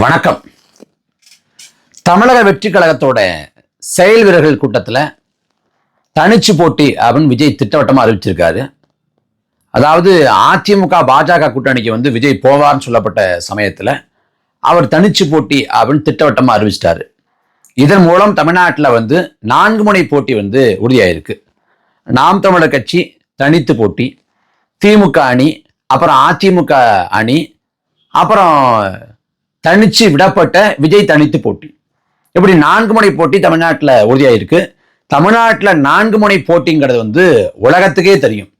வணக்கம். தமிழக வெற்றி கழகத்தோட செயல் வீரர்கள் கூட்டத்தில் தனிச்சு போட்டி அப்படின்னு விஜய் திட்டவட்டமாக அறிவிச்சிருக்காரு. அதாவது அதிமுக பாஜக கூட்டணிக்கு வந்து விஜய் போவார்னு சொல்லப்பட்ட சமயத்தில் அவர் தனிச்சு போட்டி அப்படின்னு திட்டவட்டமாக அறிவிச்சிட்டாரு. இதன் மூலம் தமிழ்நாட்டில் வந்து நான்கு முனை போட்டி வந்து உறுதியாயிருக்கு. நாம் தமிழர் கட்சி தனித்து போட்டி திமுக அணி அப்புறம் அதிமுக அணி அப்புறம் தனிச்சு விடப்பட்ட விஜய் தனித்து போட்டி. இப்படி நான்கு முனை போட்டி தமிழ்நாட்டில் உறுதியாயிருக்கு? தமிழ்நாட்டில் நான்கு முனை போட்டிங்கிறது வந்து உலகத்துக்கே தெரியும்.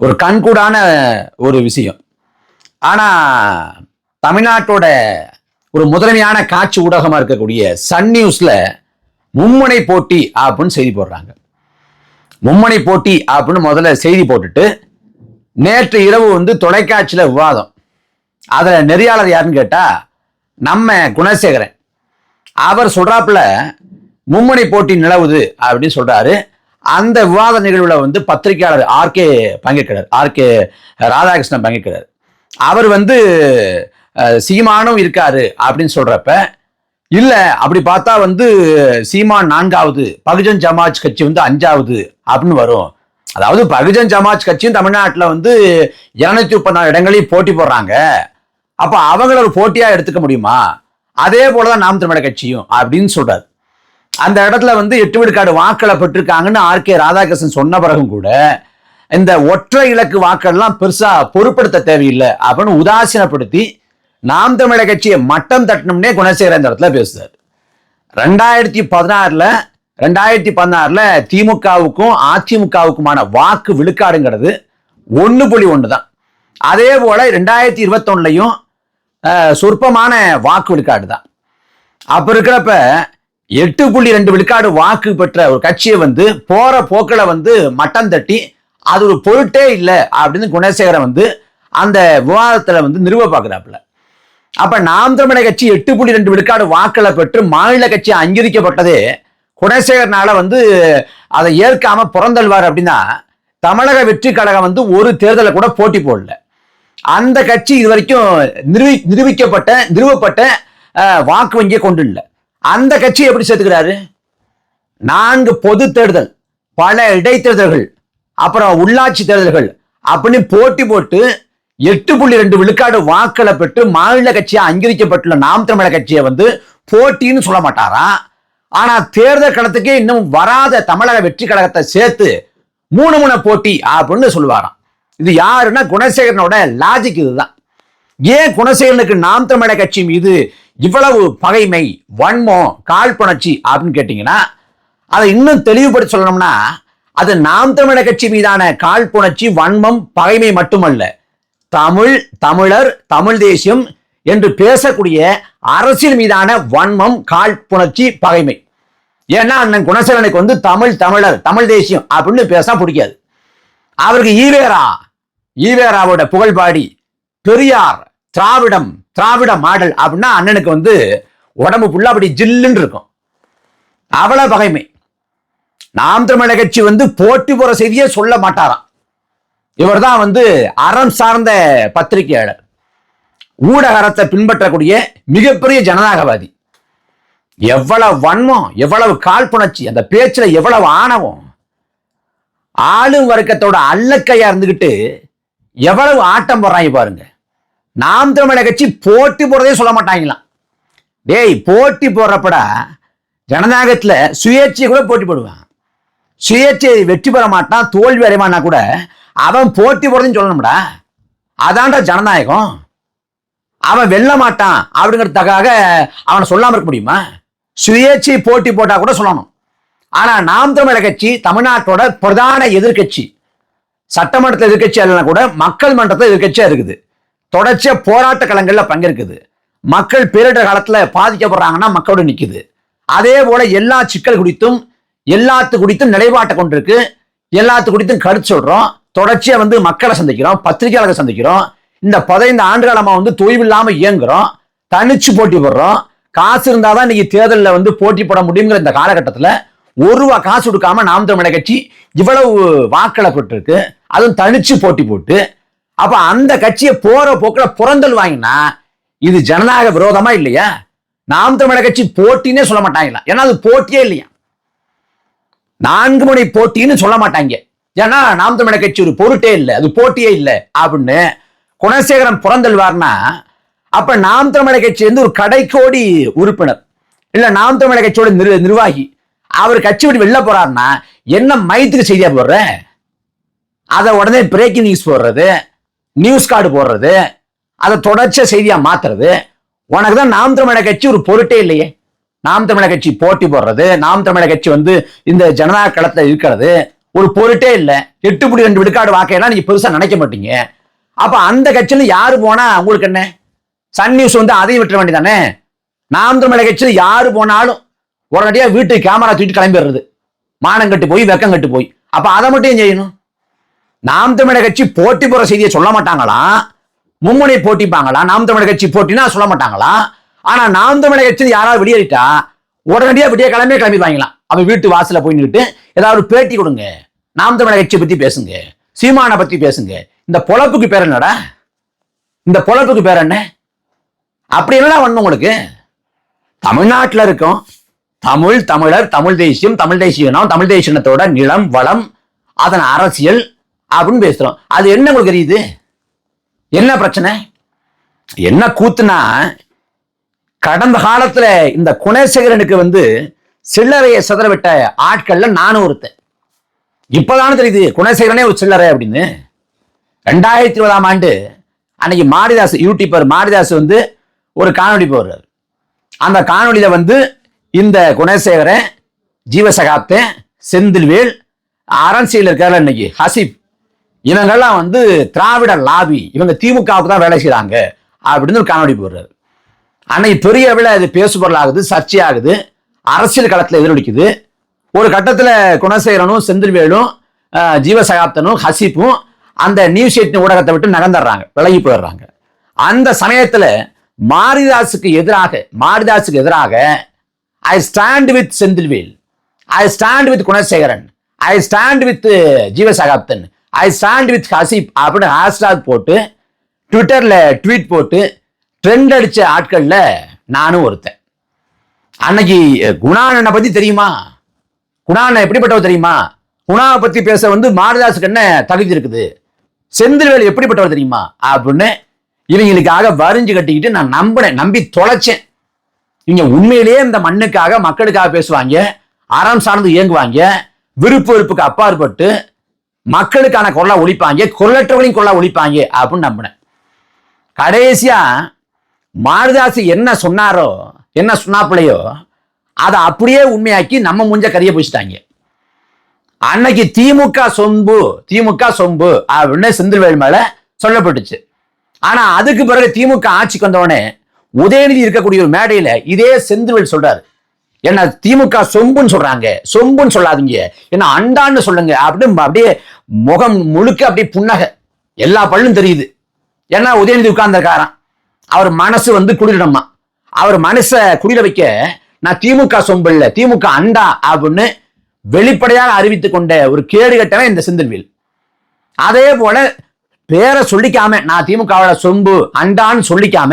ஒரு கண்கூடான ஒரு விஷயம். ஆனால் தமிழ்நாட்டோட ஒரு முதன்மையான காட்சி ஊடகமாக இருக்கக்கூடிய சன் நியூஸில் மும்முனை போட்டி அப்படின்னு செய்தி போடுறாங்க. மும்முனை போட்டி அப்படின்னு முதல்ல செய்தி போட்டுட்டு நேற்று இரவு வந்து தொலைக்காட்சியில் விவாதம். அதில் நெறியாளர் யாருன்னு கேட்டால் நம்ம குணசேகரன். அவர் சொல்றாப்புல மும்முனை போட்டி நிலவுது அப்படின்னு சொல்றாரு. அந்த விவாத நிகழ்வுல வந்து பத்திரிகையாளர் ஆர்கே பங்கேற்கிறார். ஆர்கே ராதாகிருஷ்ணன் பங்கேற்கிறார். அவர் வந்து சீமானும் இருக்காரு அப்படின்னு சொல்றப்ப இல்ல அப்படி பார்த்தா வந்து சீமான் நான்காவது பகுஜன் ஜமாஜ் கட்சி வந்து அஞ்சாவது அப்படின்னு வரும். அதாவது பகுஜன் ஜமாஜ் கட்சியும் தமிழ்நாட்டில் வந்து இருநூத்தி முப்பத்தி இடங்களையும் போட்டி போடுறாங்க. அப்ப அவங்கள ஒரு போட்டியா எடுத்துக்க முடியுமா? அதே போலதான் நாம் தமிழக கட்சியும் அப்படின்னு சொல்றாரு. அந்த இடத்துல வந்து எட்டு விழுக்காடு வாக்களை பெற்றிருக்காங்கன்னு ஆர் கே ராதாகிருஷ்ணன் சொன்ன பிறகும் கூட இந்த ஒற்றை இலக்கு வாக்கெல்லாம் பெருசா பொருட்படுத்த தேவையில்லை அப்படின்னு உதாசீனப்படுத்தி நாம் தமிழக கட்சியை மட்டம் தட்டணும்னே குணசேகரன் இந்த இடத்துல பேசுறாரு. ரெண்டாயிரத்தி பதினாறுல ரெண்டாயிரத்தி பதினாறுல திமுகவுக்கும் அதிமுகவுக்குமான வாக்கு விழுக்காடுங்கிறது ஒன்று புள்ளி ஒன்று தான் அதே போல ரெண்டாயிரத்தி இருபத்தொன்னுலையும் சொற்பமான வாக்கு விழுக்காடு தான். அப்ப இருக்கிறப்ப எட்டு புள்ளி ரெண்டு விழுக்காடு வாக்கு பெற்ற ஒரு கட்சியை வந்து போற போக்கில் வந்து மட்டம் தட்டி அது ஒரு பொருட்டே இல்லை அப்படின்னு குணசேகரன் வந்து அந்த விவாதத்துல வந்து நிறுவ பார்க்குறாப்புல அப்ப நாம் தமிழக கட்சி எட்டு புள்ளி ரெண்டு விழுக்காடு வாக்களை பெற்று மாநில கட்சி அங்கீகரிக்கப்பட்டதே குணசேகரனால வந்து அதை ஏற்காம புறந்தள்வார் அப்படின்னா தமிழக வெற்றி கழகம் வந்து ஒரு தேர்தலை கூட போட்டி போடல. அந்த கட்சி இது வரைக்கும் நிரூபி நிரூபிக்கப்பட்ட நிறுவப்பட்ட வாக்கு வங்கியை கொண்டு இல்லை அந்த கட்சியை எப்படி சேர்த்துக்கிறாரு? நான்கு பொது தேர்தல் பல இடைத்தேர்தல்கள் அப்புறம் உள்ளாட்சி தேர்தல்கள் அப்படின்னு போட்டி போட்டு எட்டு புள்ளி ரெண்டு விழுக்காடு வாக்களை பெற்று மாநில கட்சியாக அங்கீகரிக்கப்பட்டுள்ள நாம் தமிழர் கட்சியை வந்து போட்டின்னு சொல்ல மாட்டாராம் ஆனா தேர்தல் களத்துக்கே இன்னும் வராத தமிழக வெற்றி கழகத்தை சேர்த்து மூணு மூணு போட்டி அப்படின்னு சொல்லுவாராம். இது யாருன்னா குணசேகரனோட லாஜிக் இதுதான். ஏன் குணசேகரனுக்கு நாம் தமிழக கட்சி மீது இவ்வளவு பகைமை வன்மம் காழ்ப்புணர்ச்சி அப்படின்னு கேட்டீங்கன்னா அதை இன்னும் தெளிவுபடுத்தி சொல்லணும்னா அது நாம் தமிழக கட்சி மீதான காழ்ப்புணர்ச்சி வன்மம் பகைமை மட்டுமல்ல. தமிழ் தமிழர் தமிழ் தேசியம் என்று பேசக்கூடிய அரசியல் மீதான வன்மம் காழ்ப்புணர்ச்சி பகைமை. ஏன்னா அண்ணன் குணசேகரனுக்கு வந்து தமிழ் தமிழர் தமிழ் தேசியம் அப்படின்னு பேச பிடிக்காது. அவருக்கு ஈவேரா ஈவேராவோட புகழ்பாடி பெரியார் திராவிடம் திராவிட மாடல் அப்படின்னா அண்ணனுக்கு வந்து உடம்பு ஃபுல்லாக அப்படி ஜில்லுன்னு இருக்கும். அவ்வளவு பகைமை. நாம் தமிழக கட்சி வந்து போட்டி போற செய்தியே சொல்ல மாட்டாராம். இவர்தான் வந்து அறம் சார்ந்த பத்திரிகையாளர். ஊடகரத்தை பின்பற்றக்கூடிய மிகப்பெரிய ஜனநாயகவாதி. எவ்வளவு வன்மம் எவ்வளவு காழ்ப்புணர்ச்சி அந்த பேச்சில் எவ்வளவு ஆணவம் ஆளும் வர்க்கத்தோட அல்லக்கையா இருந்துகிட்டு எவ்வளவு ஆட்டம் போடுறாங்க பாருங்க. நாம் தமிழக கட்சி போட்டி போடுறதே சொல்ல மாட்டாங்களாம். டேய் போட்டி போடுறப்படா ஜனநாயகத்தில் சுயேட்சை கூட போட்டி போடுவான். சுயேட்சையை வெற்றி பெற மாட்டான் தோல்வி அடைவானா கூட அவன் போட்டி போடுறதுன்னு சொல்லணும்டா. அதான்டா ஜனநாயகம். அவன் வெல்ல மாட்டான் அப்படிங்கிறதுக்காக அவனை சொல்லாமல் இருக்க முடியுமா? சுயேட்சை போட்டி போட்டால் கூட சொல்லணும். ஆனா நாம் தமிழர் கட்சி தமிழ்நாட்டோட பிரதான எதிர்க்கட்சி. சட்டமன்றத்தில் எதிர்க்கட்சி இல்லைனா கூட மக்கள் மன்றத்தில் எதிர்க்கட்சியா இருக்குது. தொடர்ச்சியா போராட்ட களங்களில் பங்கேற்குது. மக்கள் பேரிடர் காலத்துல பாதிக்கப்படுறாங்கன்னா மக்களோட நிற்குது அதே போல எல்லா சிக்கல் குறித்தும் எல்லாத்து குறித்தும் நிலைப்பாட்டை கொண்டிருக்கு. எல்லாத்து குறித்தும் கருத்து சொல்றோம். தொடர்ச்சியா வந்து மக்களை சந்திக்கிறோம் பத்திரிகையாளர்களை சந்திக்கிறோம். இந்த பதினைந்து ஆண்டு காலமா வந்து தொய்வில்லாம இயங்குறோம். தனிச்சு போட்டி போடுறோம். காசு இருந்தாதான் இன்னைக்கு தேர்தலில் வந்து போட்டி போட முடியுங்கிற இந்த காலகட்டத்தில் ஒரு ரூபா காசு கொடுக்காம நாம் தமிழர் கட்சி இவ்வளவு வாக்களை பெற்றிருக்கு அதுவும் தனிச்சு போட்டி போட்டு அப்ப அந்த கட்சியை போற போக்குல புறந்தல் வாங்கினா இது ஜனநாயக விரோதமா இல்லையா? நாம் தமிழர் கட்சி போட்டின்னே சொல்ல மாட்டாங்களா? ஏன்னா அது போட்டியே இல்லையா? நான்கு முறை போட்டின்னு சொல்ல மாட்டாங்க. ஏன்னா நாம் தமிழர் கட்சி ஒரு பொருட்டே இல்லை அது போட்டியே இல்லை அப்படின்னு குணசேகரன் புறந்தல்வார்னா அப்ப நாம் தமிழர் கட்சி வந்து ஒரு கடைக்கோடி உறுப்பினர் இல்ல நாம் தமிழர் கட்சியோட நிர்வாகி அவர் கட்சி விட்டு வெளில போறாருன்னா என்ன மையத்துக்கு செய்தியா போடுற? அதை உடனே பிரேக்கிங் நியூஸ் போடுறது நியூஸ் கார்டு போடுறது அதை தொடர்ச்சியா செய்தியா மாத்துறது. உனக்கு தான் நாம் தமிழக கட்சி ஒரு பொருட்டே இல்லையே. நாம் தமிழக கட்சி போட்டி போடுறது நாம் தமிழக கட்சி வந்து இந்த ஜனநாயக களத்தில் இருக்கிறது ஒரு பொருட்டே இல்லை. எட்டு புடி ரெண்டு விடுக்காடு வாக்கையெல்லாம் நீங்க பெருசா நினைக்க மாட்டீங்க. அப்ப அந்த கட்சியில யாரு போனா உங்களுக்கு என்ன? சன் நியூஸ் வந்து அதையும் விட்டுற வேண்டியதானே நாம் தமிழக கட்சியில யாரு போனாலும் உடனடியாக வீட்டு கேமரா தூக்கிட்டு கிளம்பிடுறது. மானம் கட்டு போய் வெக்கம் கட்டு போய். அப்போ அதை மட்டும் செய்யணும்? நாம் தமிழர் கட்சி போட்டி போகிற செய்தியை சொல்ல மாட்டாங்களா? மும்முனை போட்டிப்பாங்களா? நாம் தமிழர் கட்சி போட்டினா சொல்ல மாட்டாங்களா? ஆனால் நாம் தமிழர் கட்சி யாராவது வெளியேறிட்டா உடனடியாக விடிய கிளம்பி கிளம்பிடுவாங்களாம் அவன் வீட்டு வாசலில் போய் நின்றுட்டு ஏதாவது ஒரு பேட்டி கொடுங்க. நாம் தமிழர் கட்சியை பற்றி பேசுங்க. சீமானை பற்றி பேசுங்க. இந்த பொழப்புக்கு பேர் என்னடா? இந்த பொழப்புக்கு பேர் என்ன? அப்படி என்னடா வரணும் உங்களுக்கு? தமிழ்நாட்டில் இருக்கும். தமிழ் தமிழர் தமிழ் தேசியம் தமிழ் தேசியம்னா தமிழ் தேசியத்தோட நிலம் வளம் அதன் அரசியல் அப்படின்னு பேசுறோம். அது என்ன உங்களுக்கு தெரியுது? என்ன பிரச்சனை? என்ன கூத்துனா கடந்த காலத்துல இந்த குணசேகரனுக்கு வந்து சில்லறையை சிதறவிட்ட ஆட்கள்ல நானும் ஒருத்தன். இப்பதானே தெரியுது குணசேகரனே ஒரு சில்லறை அப்படின்னு. ரெண்டாயிரத்தி இருபதாம் ஆண்டு அன்னைக்கு மாரிதாஸ் யூடியூபர் மாரிதாஸ் வந்து ஒரு காணொலி போடுறாரு. அந்த காணொலியில வந்து இந்த குணசேகரன் ஜீவசகாப்தன் செந்தில்வேல் அரசியல் இருக்காரு இன்னைக்கு ஹசீப். இவங்கெல்லாம் வந்து திராவிட லாபி. இவங்க திமுகவுக்கு தான் வேலை செய்கிறாங்க அப்படின்னு ஒரு காணொளி போடுறாரு. அன்னைக்கு பெரிய அளவில் அது பேசுபொருளாகுது சர்ச்சையாகுது. அரசியல் களத்தில் எதிரொலிக்குது. ஒரு கட்டத்தில் குணசேகரனும் செந்தில்வேலும் ஜீவசகாப்தனும் ஹசீப்பும் அந்த நியூஸ் எயிட் ஊடகத்தை விட்டு நகர்ந்துடுறாங்க விலகி போயிடுறாங்க. அந்த சமயத்தில் மாரிதாஸுக்கு எதிராக மாரிதாஸுக்கு எதிராக I stand with Senthilvel I stand with Gunasekaran I stand with Jeevasagapthan I stand with Haseeb அப்படின்னு ஹேஷ்டாக் போட்டு ட்விட்டரில் ட்வீட் போட்டு ட்ரெண்ட் அடித்த ஆட்களில் நானும் ஒருத்தன். அன்னைக்கு குணானனை பற்றி தெரியுமா? குணானன் எப்படிப்பட்டவர் தெரியுமா? குணாவை பற்றி பேச வந்து மாரிதாஸுக்கு என்ன தகுதி இருக்குது? செந்தில்வேல் எப்படிப்பட்டவர் தெரியுமா? அப்படின்னு இவங்களுக்காக வரிஞ்சு கட்டிக்கிட்டு நான் நம்பினேன் நம்பி தொலைச்சேன். இவங்க உண்மையிலேயே இந்த மண்ணுக்காக மக்களுக்காக பேசுவாங்க. அறம் சார்ந்து இயங்குவாங்க. விருப்பு வெறுப்புக்கு அப்பாற்பட்டு மக்களுக்கான குரலா ஒழிப்பாங்க. கொள்ளற்றவளையும் குரலா ஒழிப்பாங்க அப்படின்னு நம்பினேன். கடைசியா மாரதாசி என்ன சொன்னாரோ என்ன சொன்னாப்பிள்ளையோ அதை அப்படியே உண்மையாக்கி நம்ம முஞ்ச கரிய பிடிச்சிட்டாங்க. அன்னைக்கு திமுக சொம்பு திமுக சொம்பு அப்படின்னு செந்தில்வேல் மேல சொல்லப்பட்டுச்சு. ஆனா அதுக்கு பிறகு திமுக ஆட்சிக்கு வந்தவொடனே உதயநிதி இருக்கக்கூடிய ஒரு மேடையில இதே செந்தில்வேல் சொல்றாரு. என்ன திமுக சொம்புன்னு சொல்றாங்க. சொம்புன்னு சொல்லாதீங்க. என்ன அண்டான்னு சொல்லுங்க. அப்படின்னு அப்படியே முகம் முழுக்க அப்படியே புன்னகை. எல்லா பல்லும் தெரியுது. ஏன்னா உதயநிதி உட்கார்ந்துருக்காராம். அவர் மனசு வந்து குடிலிடமா அவர் மனசை குடியில வைக்க நான் திமுக சொம்பு இல்ல திமுக அண்டா அப்படின்னு வெளிப்படையாக அறிவித்துக் கொண்ட ஒரு கேடு கட்டவன் இந்த செந்தில்வேல். அதே போல பேரை சொல்லிக்காம நான் திமுகவோட சொம்பு அண்டான்னு சொல்லிக்காம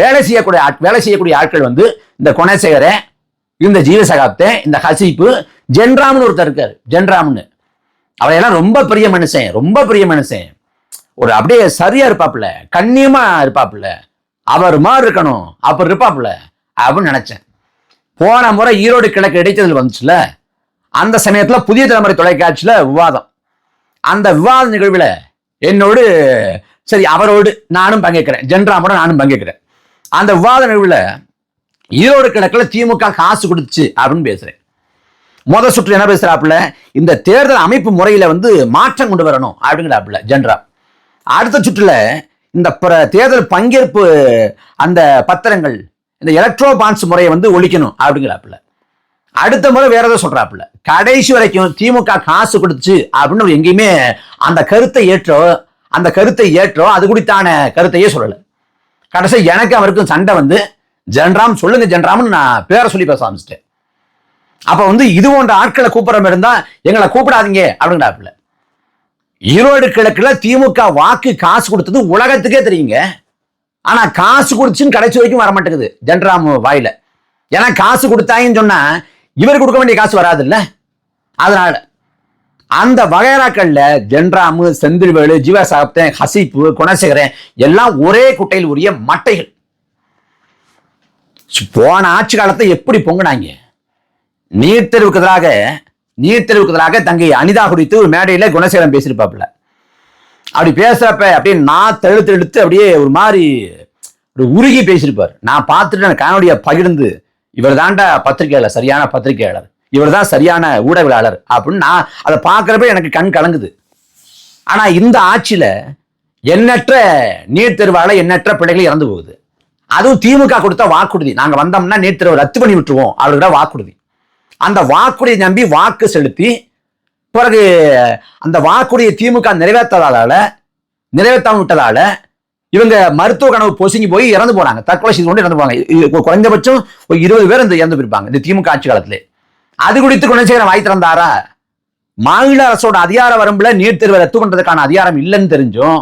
வேலை செய்யக்கூடிய வேலை செய்யக்கூடிய ஆட்கள் வந்து இந்த குணசேகரை இந்த ஜீவசகாப்தே இந்த ஹசீப்பு ஜென்ராம்னு ஒருத்தர் இருக்காரு ஜென்ராம்னு. அவரையெல்லாம் ரொம்ப பெரிய மனுஷன் ரொம்ப பெரிய மனுஷன். ஒரு அப்படியே சரியா இருப்பாப்புல கண்ணியமா இருப்பாப்புல. அவர் மாதிரி இருக்கணும் அப்படி இருப்பாப்புல அப்படின்னு நினைச்சேன். போன முறை ஈரோடு கிழக்கு இடைத்தேர்தல் வந்துச்சுல அந்த சமயத்துல புதிய தலைமுறை தொலைக்காட்சியில விவாதம். அந்த விவாத நிகழ்வுல என்னோடு சரி அவரோடு நானும் பங்கேற்கிறேன். ஜென்ராமோட நானும் பங்கேற்கிறேன். அந்த விவாத நிகழ்வுல ஈரோடு கிழக்கில் திமுக காசு கொடுத்துச்சு அப்படின்னு பேசுகிறேன் முத சுற்று என்ன பேசுறாப்புல? இந்த தேர்தல் அமைப்பு முறையில் வந்து மாற்றம் கொண்டு வரணும் அப்படிங்கிறாப்புல ஜென்ரா. அடுத்த சுற்றுல இந்த பிற தேர்தல் பங்கேற்பு அந்த பத்திரங்கள் இந்த எலக்ட்ரோ பான்ஸ் முறையை வந்து ஒழிக்கணும் அப்படிங்கிறாப்புல. அடுத்த முறை வேற ஏதோ சொல்றாப்புல. கடைசி வரைக்கும் திமுக காசு கொடுத்துச்சு அப்படின்னு எங்கேயுமே அந்த கருத்தை ஏற்றோ அந்த கருத்தை ஏற்றோ அது குறித்தான கருத்தையே சொல்லல. கடைசி எனக்கு அவருக்கும் சண்டை வந்து ஜென்ராம் சொல்லுங்க ஜென்ராம்னு நான் பேரை சொல்லி பேச ஆரம்பிச்சிட்டேன். அப்ப வந்து இது போன்ற ஆட்களை கூப்பிட்ற மாதிரி இருந்தா எங்களை கூப்பிடாதீங்க அப்படிங்கிறாப்புல ஈரோடு கிழக்குல திமுக வாக்கு காசு கொடுத்தது உலகத்துக்கே தெரியுங்க. ஆனா காசு கொடுத்துன்னு கடைசி வரைக்கும் வர மாட்டேங்குது ஜென்ராம் வாயில. ஏன்னா காசு கொடுத்தாங்கன்னு சொன்னா இவர் கொடுக்க வேண்டிய காசு வராது இல்ல அதனால அந்த வகைராக்கள்ல ஜென்ராமு செந்தில்வேலு ஜீவசாப்தன் ஹசிப்பு குணசேகரன் எல்லாம் ஒரே குட்டையில் உரிய மட்டைகள் போன ஆட்சி காலத்தை எப்படி பொங்கினாங்க? நீட் தேர்வுக்கு எதிராக நீட் தேர்வுக்கு எதிராக தங்கை அனிதா குறித்து ஒரு மேடையில குணசேகரன் பேசியிருப்பாப்புல. அப்படி பேசுறப்ப அப்படியே நான் தெழுத்து எடுத்து அப்படியே ஒரு மாதிரி ஒரு உருகி பேசியிருப்பார். நான் பார்த்துட்டு நான் காணொலியை பகிர்ந்து இவர் தாண்டா பத்திரிகையாளர் சரியான பத்திரிகையாளர். இவர் தான் சரியான ஊடகவியலாளர் அப்படின்னு நான் அதை பார்க்குறப்ப எனக்கு கண் கலங்குது. ஆனால் இந்த ஆட்சியில் எண்ணற்ற நீட் தெருவால் எண்ணற்ற பிள்ளைகள் இறந்து போகுது. அதுவும் திமுக கொடுத்த வாக்குறுதி. நாங்கள் வந்தோம்னா நீட் தேர்வை ரத்து பண்ணி விட்டுருவோம் அவர்கிட்ட வாக்குறுதி. அந்த வாக்குறுதியை நம்பி வாக்கு செலுத்தி பிறகு அந்த வாக்குறுதியை திமுக நிறைவேற்றாதால நிறைவேற்றாம விட்டதால இவங்க மருத்துவ கனவு பொசுங்கி போய் இறந்து போனாங்க தற்கொலை செய்து கொண்டு இறந்து போனாங்க இது குறைந்தபட்சம் ஒரு இருபது பேர் இந்த இறந்து போயிருப்பாங்க. இந்த திமுக ஆட்சி காலத்திலே. அது குறித்து குணசேகரன் வாய் திறந்தாரா? மாநில அரசோட அதிகார வரம்புல நீட் தேர்வை ரத்து பண்றதுக்கான அதிகாரம் இல்லைன்னு தெரிஞ்சும்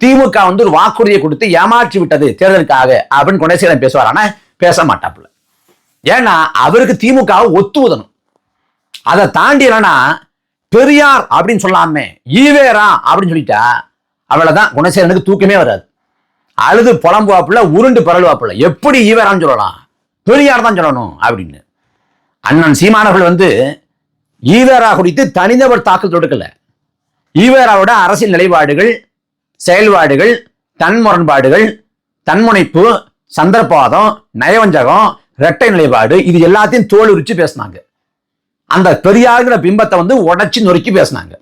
திமுக வந்து ஒரு வாக்குறுதியை கொடுத்து ஏமாற்றி விட்டது தேர்தலுக்காக அப்படின்னு குணசேகரன் பேசுவார். ஆனா பேச மாட்டாப்புல. ஏன்னா அவருக்கு திமுக ஒத்து உதணும். அதை தாண்டி என்னன்னா பெரியார் அப்படின்னு சொல்லாம ஈவேரா அப்படின்னு சொல்லிட்டா அவ்வளவுதான் குணசேகரனுக்கு தூக்கமே வராது. அழுது புலம்புவாப்புல உருண்டு பரலுவாப்புல. எப்படி ஈவேரான்னு சொல்லலாம்? பெரியார் தான் சொல்லணும் அப்படின்னு. அண்ணன் சீமானவர்கள் வந்து ஈவேரா குறித்து தனிநபர் தாக்கல் தொடுக்கல. ஈவேராவோட அரசியல் நிலைப்பாடுகள் செயல்பாடுகள் தன் முரண்பாடுகள் தன்முனைப்பு சந்தர்ப்பாதம் நயவஞ்சகம் இரட்டை நிலைப்பாடு இது எல்லாத்தையும் தோல் உரிச்சு பேசினாங்க. அந்த பெரியாருங்கிற பிம்பத்தை வந்து உடச்சி நொறுக்கி பேசினாங்க.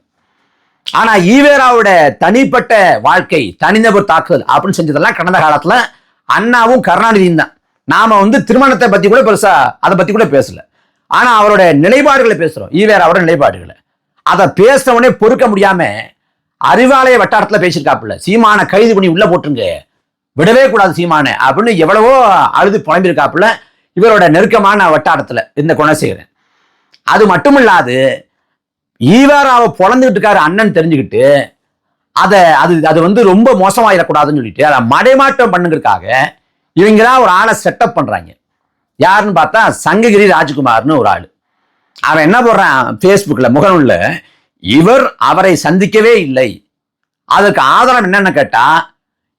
ஆனா ஈவேராவோட தனிப்பட்ட வாழ்க்கை தனிநபர் தாக்குதல் அப்படின்னு செஞ்சதெல்லாம் கடந்த காலத்துல அண்ணாவும் கருணாநிதியும் தான். நாம வந்து திருமணத்தை பத்தி கூட பெருசா அதை பத்தி கூட பேசல. ஆனா அவரோட நிலைப்பாடுகளை பேசுறோம். அவரோட நிலைப்பாடுகளை. அதை பேசுறவனே பொறுக்க முடியாம அறிவாலய வட்டாரத்துல பேசியிருக்காப்புல. சீமான கைது பண்ணி உள்ள போட்டுருங்க. விடவே கூடாது சீமானை அப்படின்னு எவ்வளவோ அழுது புலம்பியிருக்காப்புல. இவரோட நெருக்கமான வட்டாரத்துல இந்த குணசேகரன். அது மட்டும் இல்லாது ஈவேராவை பொழந்துகிட்டு இருக்காரு அண்ணன் தெரிஞ்சுக்கிட்டு அதை அது அது வந்து ரொம்ப மோசமாயிடக்கூடாதுன்னு சொல்லிட்டு அதை மடைமாற்றம் பண்ணுங்கிறதுக்காக இவங்க தான் ஒரு ஆளை செட்டப் பண்றாங்க. யாருன்னு பார்த்தா சங்ககிரி ராஜ்குமார்னு ஒரு ஆள். அவன் என்ன போடுறான் ஃபேஸ்புக்கில் முகநூலில் இவர் அவரை சந்திக்கவே இல்லை. அதற்கு ஆதாரம் என்னன்னு கேட்டால்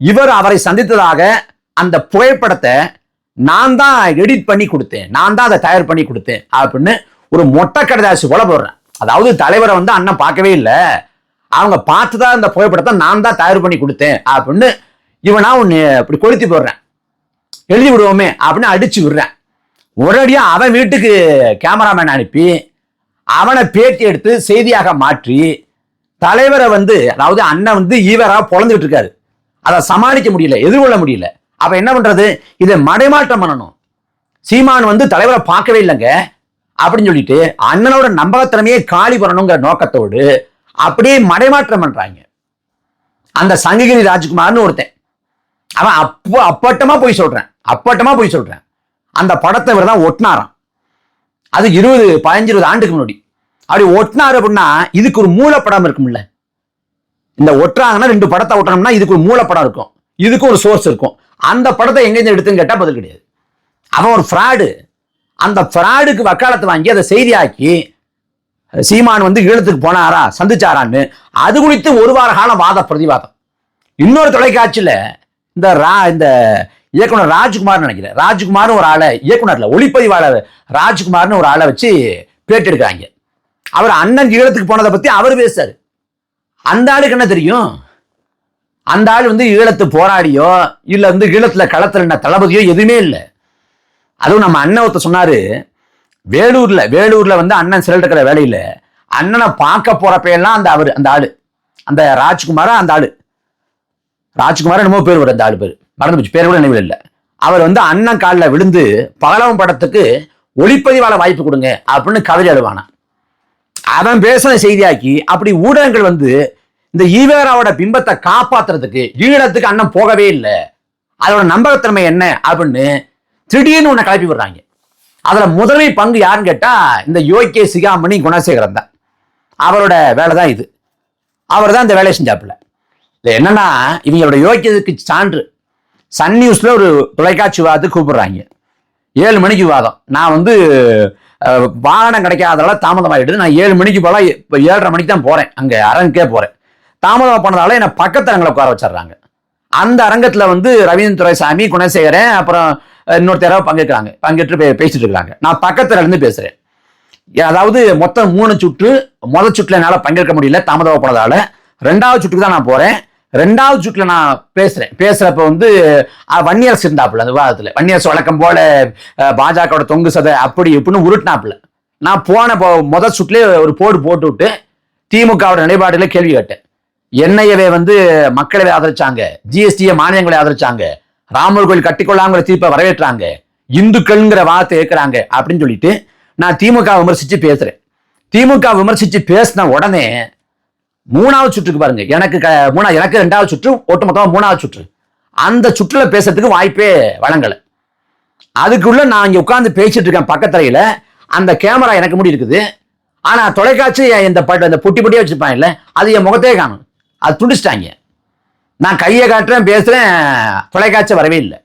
இவர் அவரை சந்தித்ததாக அந்த புகைப்படத்தை நான் தான் எடிட் பண்ணி கொடுத்தேன். நான் தான் அதை தயார் பண்ணி கொடுத்தேன் அப்படின்னு ஒரு மொட்டை கடைதாசி போல போடுறேன். அதாவது தலைவரை வந்து அண்ணன் பார்க்கவே இல்லை. அவங்க பார்த்துதான் இந்த புகைப்படத்தை நான் தான் தயார் பண்ணி கொடுத்தேன் அப்படின்னு இவனா ஒன்று இப்படி கொளுத்தி போடுறேன். எழுதி விடுவோமே அப்படின்னு அடிச்சு விடுறேன். உடனடியா அவன் வீட்டுக்கு கேமராமேன் அனுப்பி அவனை பேட்டி எடுத்து செய்தியாக மாற்றி தலைவரை வந்து அதாவது அண்ணன் வந்து ஈவராக பொழந்துகிட்டு இருக்காரு. அதை சமாளிக்க முடியல எதிர்கொள்ள முடியல. அப்ப என்ன பண்றது? இதை மடைமாற்றம் பண்ணணும். சீமான் வந்து தலைவரை பார்க்கவே இல்லைங்க. அப்படின்னு சொல்லிட்டு அண்ணனோட நம்பகத்திறமையே காலி பண்ணணுங்கிற நோக்கத்தோடு அப்படியே மடைமாற்றம் பண்றாங்க. அந்த சங்ககிரி ராஜ்குமார்னு ஒருத்தன். அவன் அப்போ அப்பட்டமா போய் சொல்றேன். அப்பட்டமா போய் சொல்றேன். அந்த படத்தை இவர் தான் ஒட்டினாராம். அது இருபது பதினஞ்சு இருபது ஆண்டுக்கு முன்னாடி. அப்படி ஒட்டினார் அப்படின்னா இதுக்கு ஒரு மூலப்படம் இருக்கும்ல. இந்த ஒட்டுறாங்கன்னா ரெண்டு படத்தை ஒட்டணும்னா இதுக்கு ஒரு மூலப்படம் இருக்கும். இதுக்கு ஒரு சோர்ஸ் இருக்கும். அந்த படத்தை எங்கேருந்து எடுத்துன்னு கேட்டால் பதில் கிடையாது. அவன் ஒரு ஃப்ராடு அந்த ஃப்ராடுக்கு வக்காலத்தை வாங்கி அதை செய்தியாக்கி சீமான் வந்து ஈழத்துக்கு போனாரா சந்திச்சாரான்னு அது குறித்து ஒரு வார காலம் வாத பிரதிவாதம். இன்னொரு தொலைக்காட்சியில் இந்த ரா இந்த இயக்குனர் ராஜ்குமார் நினைக்கிறேன். ராஜ்குமார்னு ஒரு ஆளை இயக்குனர்ல ஒளிப்பதிவாளர் ராஜ்குமார்னு ஒரு ஆளை வச்சு பேட்டி எடுக்கிறாங்க. அவர் அண்ணன் ஈழத்துக்கு போனதை பத்தி அவர் பேசுறாரு. அந்த ஆளுக்கு என்ன தெரியும்? அந்த ஆள் வந்து ஈழத்து போராடியோ இல்ல வந்து ஈழத்துல களத்துல என்ன தளபதியோ எதுவுமே இல்லை. அதுவும் நம்ம அண்ணன் ஒருத்தர் சொன்னாரு வேலூர்ல வேலூர்ல வந்து அண்ணன் சிலர் இருக்கிற வேலையில அண்ணனை பார்க்க போகிறப்பையெல்லாம் அந்த அவர் அந்த ஆளு. அந்த ராஜ்குமாரா அந்த ஆளு. ராஜ்குமார் என்னமோ பேர் வரும் அந்த ஆளு பேர். மறந்து போச்சு பேர் கூட நினைவில் இல்லை. அவர் வந்து அண்ணன் காலில் விழுந்து பகலவன் படத்துக்கு ஒளிப்பதிவாள வாய்ப்பு கொடுங்க அப்படின்னு கதறி அழுவானா அவன் பேசின செய்தியாக்கி அப்படி ஊடகங்கள் வந்து இந்த ஈவேராவோட பிம்பத்தை காப்பாத்துறதுக்கு ஈழத்துக்கு அண்ணன் போகவே இல்லை. அதோட நம்பகத்தன்மை என்ன அப்படின்னு திடீர்னு உன்னை கிளப்பி விடுறாங்க. அதுல முதன்மை பங்கு யாருன்னு கேட்டா இந்த யோகே சிகாமணி குணசேகரன் தான். அவரோட வேலை தான் இது. அவர் தான் இந்த வேலையை செஞ்சாப்புல. இது என்னன்னா இவங்களோட யோக்கியதுக்கு சான்று சன் நியூஸில் ஒரு தொலைக்காட்சி விவாதத்துக்கு கூப்பிடுறாங்க. ஏழு மணிக்கு விவாதம் நான் வந்து வாகனம் கிடைக்காதனால தாமதமாகிடுது நான் ஏழு மணிக்கு போல இப்போ ஏழரை மணிக்கு தான் போகிறேன் அங்கே அரங்குக்கே போகிறேன் தாமதம் பண்ணதால என்னை பக்கத்து அரங்கில் உட்கார வச்சிடுறாங்க. அந்த அரங்கத்தில் வந்து ரவீந்திர துரைசாமி குணசேகரன் அப்புறம் இன்னொருத்தராக பங்கேற்கிறாங்க. பங்கேற்று பே- பேசிட்டு இருக்காங்க. நான் பக்கத்துல இருந்து பேசுகிறேன் அதாவது மொத்தம் மூணு சுற்று. முதல் சுற்றுல என்னால் பங்கேற்க முடியல தாமதம் போனதால ரெண்டாவது சுற்றுக்கு தான் நான் போகிறேன் ரெண்டாவது சுற்றுல நான் பேசுறேன். பேசுறப்ப வந்து வன்னியரசு இருந்தாப்புல அந்த விவாதத்தில். வன்னியரசு வழக்கம் போல பாஜகவோட தொங்கு சதை அப்படி இப்படின்னு உருட்டினாப்புல. நான் போன போ- முதல் சுற்றுலேயே ஒரு போடு போட்டு விட்டு திமுகவோட நிலைப்பாடுல கேள்வி கேட்டேன். என்ஐஏவை வந்து மக்களவை ஆதரிச்சாங்க ஜிஎஸ்டியை மானியங்களை ஆதரிச்சாங்க ராமர் கோயில் கட்டிக்கொள்ளாங்கிற தீர்ப்பை வரவேற்றாங்க இந்துக்கள்ங்கிற வார்த்தை ஏற்கிறாங்க அப்படின்னு சொல்லிட்டு நான் திமுக விமர்சித்து பேசுகிறேன் திமுக விமர்சித்து பேசின உடனே மூணாவது சுற்றுக்கு பாருங்க. எனக்கு க- மூணா எனக்கு ரெண்டாவது சுற்று ஒட்டுமொத்தமாக மூணாவது சுற்று. அந்த சுற்றுல பேசுறதுக்கு வாய்ப்பே வழங்கலை. அதுக்குள்ள நான் இங்கே உட்காந்து பேசிட்டு இருக்கேன் பக்கத்துறையில. அந்த கேமரா எனக்கு முடி இருக்குது. ஆனா தொலைக்காட்சி இந்த பட்டு அந்த பொட்டி பொட்டியா வச்சிருப்பாங்க இல்ல அது என் முகத்தையே காணும். அது துண்டிச்சிட்டாங்க. நான் கையை காட்டுறேன் பேசுறேன் தொலைக்காட்சி வரவே இல்லை.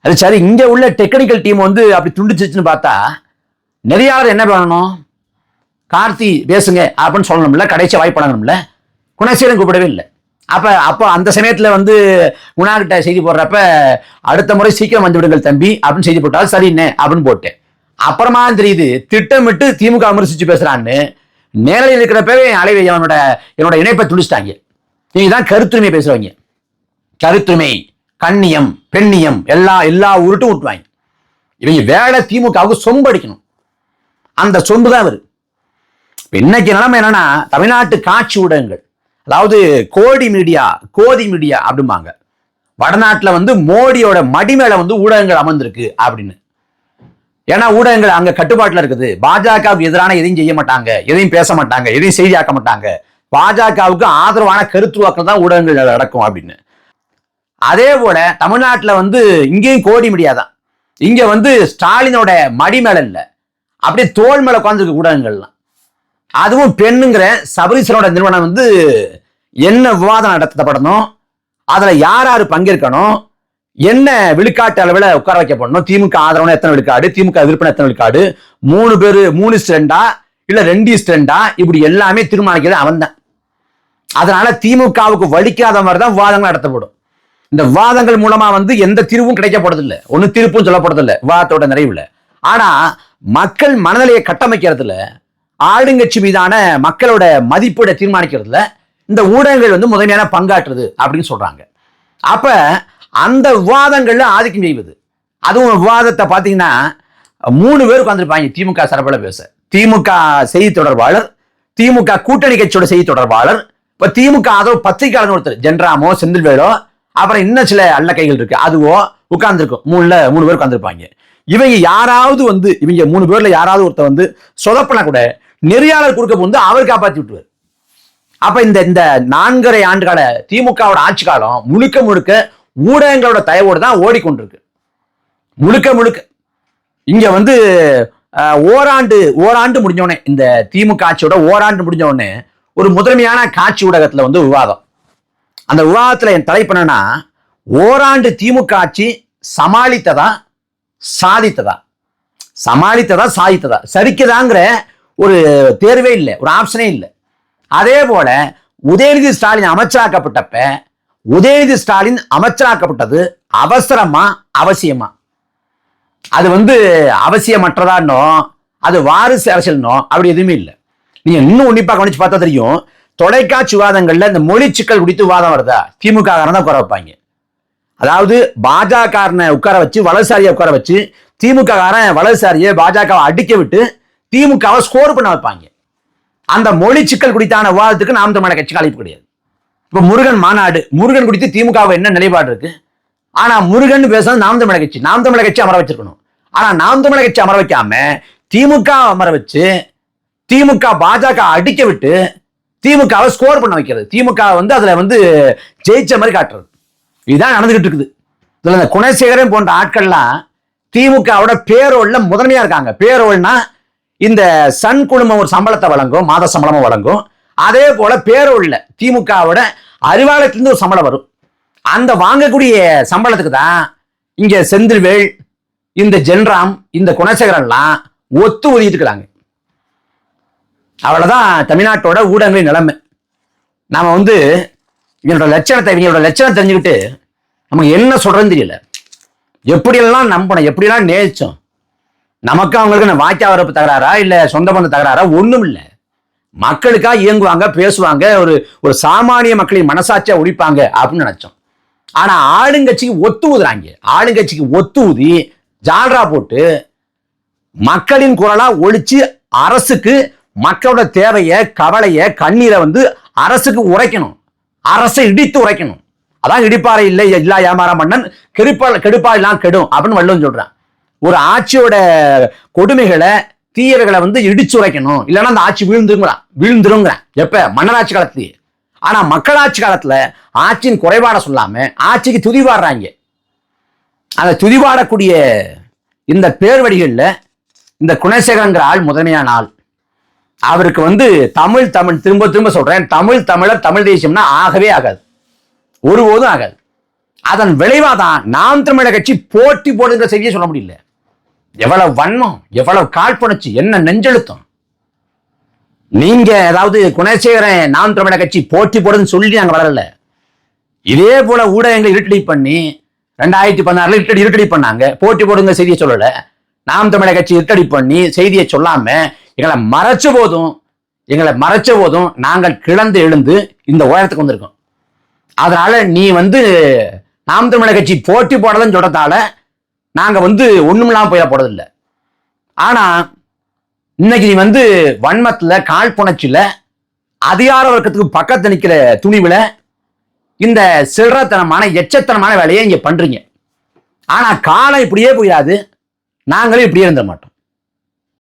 அது சரி இங்க உள்ள டெக்னிக்கல் டீம் வந்து அப்படி துண்டிச்சிச்சுன்னு பார்த்தா நெறியாளர் என்ன பண்ணணும்? கார்த்தி பேசுங்க அப்படின்னு சொல்லணும்ல கடைசியாக வாய்ப்பு வழங்கணும்ல. குணசீலன் கூப்பிடவே இல்லை. அப்போ அப்போ அந்த சமயத்தில் வந்து குணா கிட்ட செய்தி போடுறப்ப அடுத்த முறை சீக்கிரம் வந்து விடுங்கள் தம்பி அப்படின்னு செய்தி போட்டால் சரிண்ணே அப்படின்னு போட்டேன். அப்புறமா தெரியுது திட்டமிட்டு திமுக விமர்சிச்சு பேசுகிறான்னு நேரில் இருக்கிறப்பவே அலைவை அவனோட என்னோட இணைப்பை துடிச்சிட்டாங்க நீங்கள் தான் கருத்துரிமை பேசுறவங்க. கருத்துரிமை கண்ணியம் பெண்ணியம் எல்லா எல்லா உருட்டும் விட்டுவாங்க இவங்க வேலை திமுகவுக்கு சொம்பு அடிக்கணும். அந்த சொம்பு தான் இவரு. இன்னைக்கு நிலைமை என்னன்னா தமிழ்நாட்டு காட்சி ஊடகங்கள் அதாவது கோடி மீடியா கோதி மீடியா அப்படிம்பாங்க. வடநாட்டில் வந்து மோடியோட மடிமேல வந்து ஊடகங்கள் அமர்ந்திருக்கு அப்படின்னு. ஏன்னா ஊடகங்கள் அங்க கட்டுப்பாட்டில் இருக்குது. பாஜகவுக்கு எதிரான எதையும் செய்ய மாட்டாங்க எதையும் பேச மாட்டாங்க எதையும் செய்தியாக்க மாட்டாங்க. பாஜகவுக்கு ஆதரவான கருத்துருவாக்கள் தான் ஊடகங்கள் நடக்கும் அப்படின்னு. அதே போல தமிழ்நாட்டில் வந்து இங்கேயும் கோடி மீடியா தான். இங்க வந்து ஸ்டாலினோட மடி மேல இல்லை. அப்படியே தோல் மேல உட்காந்துருக்கு ஊடகங்கள்லாம். அதுவும் பெண்ணுங்கிற சபரீஸ்வரோட நிறுவனம் வந்து என்ன விவாதம் நடத்தப்படணும்? அதுல யார் யார் பங்கேற்கணும்? என்ன விழுக்காட்டு அளவில் உட்கார வைக்கப்படணும் திமுக ஆதரவுனா எத்தனை விழுக்காடு? திமுக விருப்பம் எத்தனை விழுக்காடு? மூணு பேர் மூணு ஸ்டெண்டா இல்ல ரெண்டு ஸ்டெண்டா இப்படி எல்லாமே தீர்மானிக்கிறது அவன் தான் அதனால திமுகவுக்கு வலிக்காத மாதிரி தான் விவாதங்கள் நடத்தப்படும். இந்த விவாதங்கள் மூலமா வந்து எந்த தீர்வும் கிடைக்க போறதில்ல தீர்ப்பும் சொல்ல விவாதத்தோட நிறைவுல. ஆனா மக்கள் மனநிலையை கட்டமைக்கிறதுல ஆளுங்கட்சி மீதான மக்களோட மதிப்பீடை தீர்மானிக்கிறதுல இந்த ஊடகங்கள் வந்து முதன்மையான பங்காற்றுது அப்படின்னு சொல்றாங்க. அப்ப அந்த விவாதங்கள்ல ஆதிக்கம் செய்வது. அதுவும் விவாதத்தை பார்த்தீங்கன்னா மூணு பேர் உட்காந்துருப்பாங்க திமுக சரப்பில் பேச. திமுக செய்தி தொடர்பாளர் திமுக கூட்டணி கட்சியோட செய்தி தொடர்பாளர் இப்ப திமுக அதோ பத்திரிகையாளர் ஒருத்தர் ஜென்ராமோ செந்தில்வேலோ அப்புறம் இன்னும் சில அல்ல கைகள் இருக்கு. அதுவோ உட்கார்ந்துருக்கும். மூணுல மூணு பேர் உட்காந்துருப்பாங்க இவங்க யாராவது வந்து இவங்க மூணு பேர்ல யாராவது ஒருத்தர் வந்து சொதப்பினா கூட நெறியாளர் கொடுக்க வந்து அவர் காப்பாத்தி விட்டுருவார். அப்ப இந்த இந்த நான்கரை ஆண்டுகால திமுகவோட ஆட்சி காலம் முழுக்க முழுக்க ஊடகங்களோட தயவோடு தான் ஓடிக்கொண்டிருக்கு. முழுக்க முழுக்க. இங்க வந்து ஓராண்டு ஓராண்டு முடிஞ்சோடனே இந்த திமுக ஆட்சியோட ஓராண்டு முடிஞ்சோடனே ஒரு முதன்மையான காட்சி ஊடகத்துல வந்து விவாதம். அந்த விவாதத்துல என் தலைப்பு என்னன்னா ஓராண்டு திமுக ஆட்சி சமாளித்ததா சாதித்ததா? சமாளித்ததா சாதித்ததா? சரிக்குதாங்கிற ஒரு தேர்வே இல்லை ஒரு ஆப்ஷனே இல்லை. அதே போல உதயநிதி ஸ்டாலின் அமைச்சராக்கப்பட்டப்ப உதயநிதி ஸ்டாலின் அமைச்சராக்கப்பட்டது அவசரமா அவசியமா? அது வந்து அவசியமற்றதானோ அது வாரிசு அரசியல்னோ அப்படி எதுவுமே இல்லை. நீங்க இன்னும் உன்னிப்பாக கவனிச்சு பார்த்தா தெரியும் தொலைக்காட்சி விவாதங்கள்ல இந்த மொழி சிக்கல் குடித்து விவாதம் வருதா? திமுக தான் உட்கார வைப்பாங்க. அதாவது பாஜக உட்கார வச்சு வலதுசாரியை உட்கார வச்சு திமுக காரன் வலதுசாரியை பாஜகவை அடிக்க விட்டு திமுகவை ஸ்கோர் பண்ண வைப்பாங்க. அந்த மொழி சிக்கல் குறித்தான விவாதத்துக்கு நாம் தமிழக கட்சிக்கு அழைப்பு கிடையாது. இப்போ முருகன் மாநாடு முருகன் குறித்து திமுக என்ன நிலைப்பாடு இருக்கு? ஆனால் முருகன் பேசுறது நாம் தமிழக கட்சி நாம் தமிழக கட்சி அமர வச்சிருக்கணும். ஆனால் நாம் தமிழக கட்சி அமர வைக்காம திமுக அமர வச்சு திமுக பாஜக அடிக்க விட்டு திமுகவை ஸ்கோர் பண்ண வைக்கிறது. திமுக வந்து அதில் வந்து ஜெயிச்ச மாதிரி காட்டுறது. இதுதான் நடந்துகிட்டு இருக்குது. இதில் இந்த குணசேகரன் போன்ற ஆட்கள்லாம் திமுகவோட பேரோல்ல முதன்மையா இருக்காங்க. பேரோல்னா இந்த சன் குழுமம் ஒரு சம்பளத்தை வழங்கும் மாத சம்பளமும் வழங்கும். அதே போல பேரோல்ல திமுகவோட அறிவாலயத்திலிருந்து ஒரு சம்பளம் வரும். அந்த வாங்கக்கூடிய சம்பளத்துக்கு தான் இங்க செந்தில்வேல் இந்த ஜென்ராம் இந்த குணசேகரன்லாம் ஒத்து ஒதுக்கிட்டு இருக்கிறாங்க அவ்வளவுதான் தமிழ்நாட்டோட ஊடகங்களின் நிலைமை. நாம வந்து இவங்களோட லட்சணத்தை இவங்களோட லட்சணம் தெரிஞ்சுக்கிட்டு நமக்கு என்ன சொல்றதுன்னு தெரியல. எப்படியெல்லாம் நம்பணும் எப்படியெல்லாம் நேச்சோம் நமக்கு அவங்களுக்கு நான் வாய்க்கா வரப்பு தகராறா இல்லை சொந்த பந்த தகராறா? ஒன்றும் இல்லை மக்களுக்காக இயங்குவாங்க பேசுவாங்க ஒரு ஒரு சாமானிய மக்களின் மனசாட்சியாக ஒழிப்பாங்க அப்படின்னு நினைச்சோம். ஆனால் ஆளுங்கட்சிக்கு ஒத்து ஊதுறாங்க ஆளுங்கட்சிக்கு ஒத்து ஊதி ஜால்ரா போட்டு மக்களின் குரலாக ஒழிச்சு அரசுக்கு மக்களோட தேவையை கவலையை கண்ணீரை வந்து அரசுக்கு உரைக்கணும். அரசை இடித்து உரைக்கணும். அதான் இடிப்பாறை இல்லை எல்லா ஏமாற மன்னன் கெடுப்பா கெடுப்பா எல்லாம் கெடும் அப்படின்னு வள்ளுவன் சொல்கிறான் ஒரு ஆட்சியோட கொடுமைகளை தீயவைகளை வந்து இடிச்சு உரைக்கணும் இல்லைன்னா அந்த ஆட்சி வீழ்ந்துங்கிறான் வீழ்ந்துருங்கிறான். எப்ப? மன்னராட்சி காலத்துலயே. ஆனா மக்களாட்சி காலத்துல ஆட்சியின் குறைபாட சொல்லாம ஆட்சிக்கு துதிவாடுறாங்க அந்த துதிவாடக்கூடிய இந்த பேர் வழிகளில் இந்த குணசேகரங்கிற ஆள் முதன்மையான ஆள். அவருக்கு வந்து தமிழ் தமிழ் திரும்ப திரும்ப சொல்றேன். தமிழ் தமிழர் தமிழ் தேசியம்னா ஆகவே ஆகாது. ஒருபோதும் ஆகாது. அதன் விளைவாதான் நாம் தமிழர் கட்சி போட்டி போடுங்கிற செய்தியை சொல்ல முடியல. எவ்வளவு வன்மம் எவ்வளவு காழ்ப்புணர்ச்சி என்ன நெஞ்செழுத்தம்? நீங்க ஏதாவது குணசேகரன் நாம் தமிழக கட்சி போட்டி போடுதுன்னு சொல்லி நாங்கள் வளரல. இதே போல ஊடகங்களை இருட்டடி பண்ணி ரெண்டாயிரத்தி பதினாறுல இருட்டடி இருட்டடி பண்ணாங்க. போட்டி போடுங்க செய்தியை சொல்லல. நாம் தமிழக கட்சி இருட்டடி பண்ணி செய்தியை சொல்லாம எங்களை மறைச்ச போதும் எங்களை மறைச்ச போதும் நாங்கள் கிளந்து எழுந்து இந்த உயரத்துக்கு வந்திருக்கோம். அதனால நீ வந்து நாம் தமிழக கட்சி போட்டி போடலன்னு சொல்றதால நாங்கள் வந்து ஒன்றுமில்லாமல் போயிட போகிறதில்ல ஆனால் இன்னைக்கு நீ வந்து வன்மத்தில் காழ்ப்புணர்ச்சியில அதிகார வர்க்கத்துக்கு பக்கத்து நிற்கிற துணிவில் இந்த சில்லறத்தனமான எச்சத்தனமான வேலையை இங்கே பண்ணுறீங்க ஆனால் காலம் இப்படியே போயிடாது. நாங்களும் இப்படியே இருந்துட மாட்டோம்.